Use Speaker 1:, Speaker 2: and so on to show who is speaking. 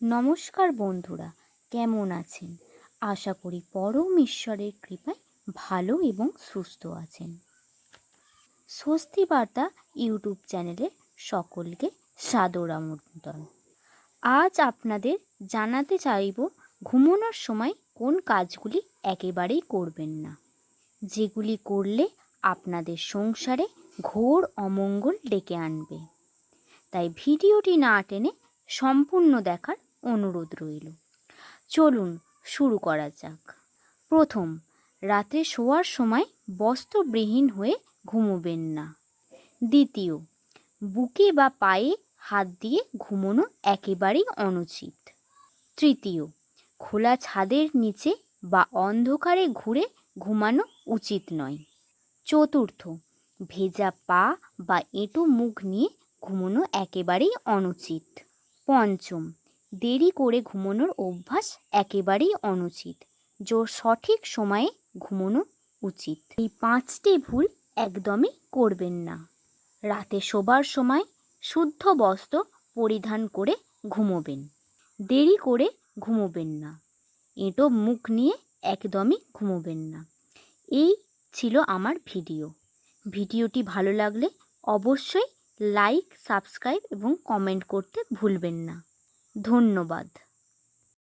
Speaker 1: নমস্কার বন্ধুরা, কেমন আছেন? আশা করি পরম ঈশ্বরের কৃপায় ভালো এবং সুস্থ আছেন। স্বস্তি বার্তা ইউটিউব চ্যানেলে সকলকে সাদর আমন্ত্রণ। আজ আপনাদের জানাতে চাইব ঘুমানোর সময় কোন কাজগুলি একেবারেই করবেন না, যেগুলি করলে আপনাদের সংসারে ঘোর অমঙ্গল ডেকে আনবে। তাই ভিডিওটি না টেনে সম্পূর্ণ দেখার অনুরোধ রইল। চলুন শুরু করা যাক। প্রথম, রাতে শোয়ার সময় বস্ত্রবিহীন হয়ে ঘুমোবেন না। দ্বিতীয়, বুকে বা পায়ে হাত দিয়ে ঘুমোনো একেবারেই অনুচিত। তৃতীয়, খোলা ছাদের নিচে বা অন্ধকারে ঘুরে ঘুমানো উচিত নয়। চতুর্থ, ভেজা পা বা এঁটো মুখ নিয়ে ঘুমোনো একেবারেই অনুচিত। পঞ্চম দেরি করে ঘুমানোর অভ্যাস একেবারেই অনুচিত। জোর সঠিক সময়ে ঘুমানো উচিত। এই পাঁচটি ভুল একদমই করবেন না। রাতে শোবার সময় শুদ্ধ বস্ত্র পরিধান করে ঘুমোবেন। দেরি করে ঘুমোবেন না। এঁটো মুখ নিয়ে একদমই ঘুমোবেন না। এই ছিল আমার ভিডিও। ভিডিওটি ভালো লাগলে অবশ্যই লাইক, সাবস্ক্রাইব এবং কমেন্ট করতে ভুলবেন না। ধন্যবাদ।